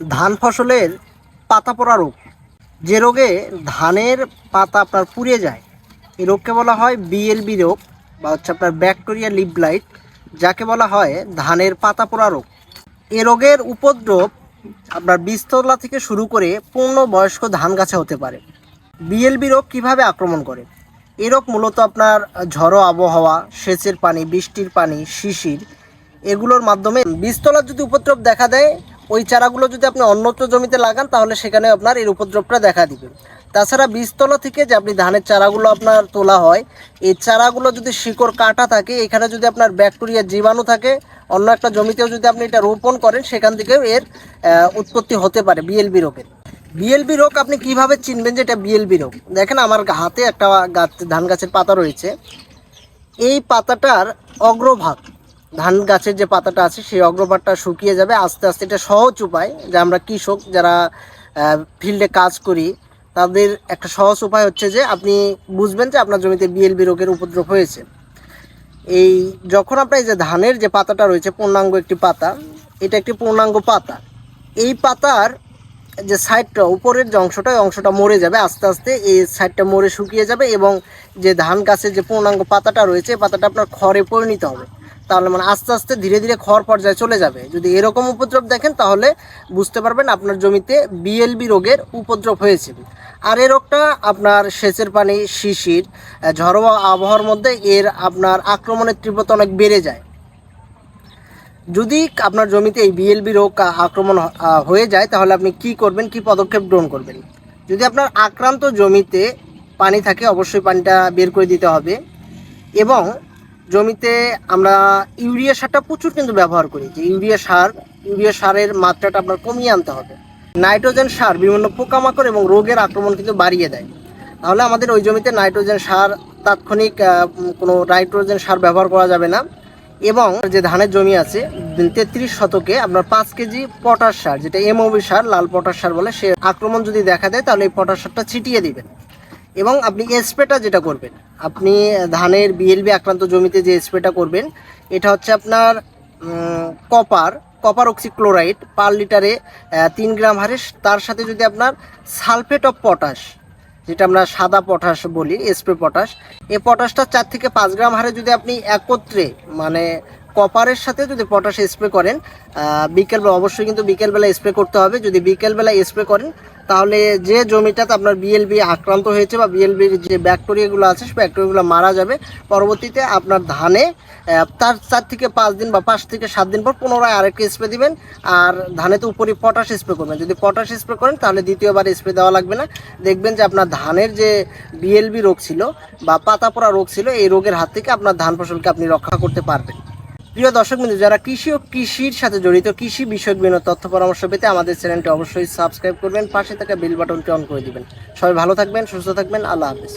ধান ফসলের পাতা পড়া রোগ। যে রোগে ধানের পাতা আপনার পুড়ে যায়, এই রোগকে বলা হয় বিএলবি রোগ বা হচ্ছে আপনার ব্যাকটেরিয়া লিপ ব্লাইট যাকে বলা হয় ধানের পাতা পোড়া রোগ। এ রোগের উপদ্রব আপনার বীজতলা থেকে শুরু করে পূর্ণ বয়স্ক ধান গাছে হতে পারে। বিএলবি রোগ কীভাবে আক্রমণ করে? এ রোগ মূলত আপনার ঝড়ো আবহাওয়া, সেচের পানি, বৃষ্টির পানি, শিশির, এগুলোর মাধ্যমে। বীজতলার যদি উপদ্রব দেখা দেয় ওই চারাগুলো যদি আপনি অন্যত্র জমিতে লাগান, তাহলে সেখানে আপনার এর উপদ্রবটা দেখা দিবে। তাছাড়া বীজতলা থেকে যে আপনি ধানের চারাগুলো আপনার তোলা হয়, এই চারাগুলো যদি শিকড় কাটা থাকে, এখানে যদি আপনার ব্যাকটেরিয়া জীবাণু থাকে, অন্য একটা জমিতেও যদি আপনি এটা রোপণ করেন, সেখান থেকেও এর উৎপত্তি হতে পারে বিএলবি রোগের। বিএলবি রোগ আপনি কীভাবে চিনবেন যে এটা বিএলবি রোগ? দেখেন আমার হাতে একটা গাছ ধান গাছের পাতা রয়েছে। এই পাতাটার অগ্রভাগ ধান গাছের যে পাতাটা আছে, সেই অগ্রভাগটা শুকিয়ে যাবে। আস্তে আস্তে এটা সহজ উপায় যে আমরা কৃষক যারা ফিল্ডে কাজ করি, তাদের একটা সহজ উপায় হচ্ছে যে আপনি বুঝবেন যে আপনার জমিতে বিএলবি রোগের উপদ্রব হয়েছে। এই যখন আপনার যে ধানের যে পাতাটা রয়েছে, পূর্ণাঙ্গ একটি পাতা, এটা একটি পূর্ণাঙ্গ পাতা। এই পাতার যে সাইডটা উপরের যে অংশটা অংশটা মরে যাবে, আস্তে আস্তে এই সাইডটা মরে শুকিয়ে যাবে এবং যে ধান গাছের যে পূর্ণাঙ্গ পাতাটা রয়েছে পাতাটা আপনার খড়ে পরিণত হবে। তাহলে মানে আস্তে আস্তে ধীরে ধীরে খড় পর্যায়ে চলে যাবে। যদি এরকম উপদ্রব দেখেন, তাহলে বুঝতে পারবেন আপনার জমিতে বিএলবি রোগের উপদ্রব হয়েছে। আর এই রোগটা আপনার সেচের পানি, শিশির ঝড়ো আবহাওয়ার মধ্যে এর আপনার আক্রমণের তীব্রতা অনেক বেড়ে যায়। যদি আপনার জমিতে এই বিএলবি রোগ আক্রমণ হয়ে যায়, তাহলে আপনি কি করবেন, কি পদক্ষেপ গ্রহণ করবেন? যদি আপনার আক্রান্ত জমিতে পানি থাকে, অবশ্যই পানিটা বের করে দিতে হবে। এবং জমিতে আমরা ইউরিয়া সারটা প্রচুর কিন্তু ব্যবহার করি, যে ইউরিয়া সার, ইউরিয়া সারের মাত্রাটা আপনার কমিয়ে আনতে হবে। নাইট্রোজেন সার বিভিন্ন পোকামাকড় এবং রোগের আক্রমণ কিন্তু বাড়িয়ে দেয়। তাহলে আমাদের ওই জমিতে নাইট্রোজেন সার, তাৎক্ষণিক কোনো নাইট্রোজেন সার ব্যবহার করা যাবে না। এবং যে ধানের জমি আছে তেত্রিশ শতকে আপনার পাঁচ কেজি পটাশ সার, যেটা এমওবি সার, লাল পটাশ সার বলে, সে আক্রমণ যদি দেখা দেয়, তাহলে এই পটাশ সারটা ছিটিয়ে দিবেন। এবং আপনি স্প্রেটা যেটা করবেন, আপনি ধানের বিএলবি আক্রান্ত জমিতে যে স্প্রেটা করবেন, এটা হচ্ছে আপনার কপার কপার অক্সিক্লোরাইড পার লিটারে তিন গ্রাম হারে তার সাথে যদি আপনার সালফেট অফ পটাশ যেটা আমরা সাদা পটাশ বলি স্প্রে পটাশ এই পটাশটা চার থেকে পাঁচ গ্রাম হারে যদি আপনি একত্রে মানে কপারের সাথে যদি পটাশ স্প্রে করেন বিকেলবেলা, অবশ্যই কিন্তু বিকেলবেলা স্প্রে করতে হবে। যদি বিকেলবেলা স্প্রে করেন তাহলে যে জমিটাতে আপনার বিএলবি আক্রান্ত হয়েছে বা বিএলবির যে ব্যাকটেরিয়াগুলো আছে, সে ব্যাকটেরিয়াগুলো মারা যাবে। পরবর্তীতে আপনার ধানে তার চার থেকে পাঁচ দিন বা পাঁচ থেকে সাত দিন পর পুনরায় আরেকটা স্প্রে দিবেন। আর ধানে তো উপরে পটাশ স্প্রে করবেন। যদি পটাশ স্প্রে করেন, তাহলে দ্বিতীয়বার স্প্রে দেওয়া লাগবে না। দেখবেন যে আপনার ধানের যে বিএলবি রোগ ছিল বা পাতা পোড়া রোগ ছিল, এই রোগের হাত থেকে আপনার ধান ফসলকে আপনি রক্ষা করতে পারবেন। প্রিয় দর্শক বিন্দু যারা কৃষি ও কৃষির সাথে জড়িত, কৃষি বিষয়ক বিভিন্ন তথ্য পরামর্শ পেতে আমাদের চ্যানেলটি অবশ্যই সাবস্ক্রাইব করবেন, পাশে থাকা বেল বাটনটি অন করে দিবেন। সবাই ভালো থাকবেন, সুস্থ থাকবেন, আল্লাহ হাফিজ।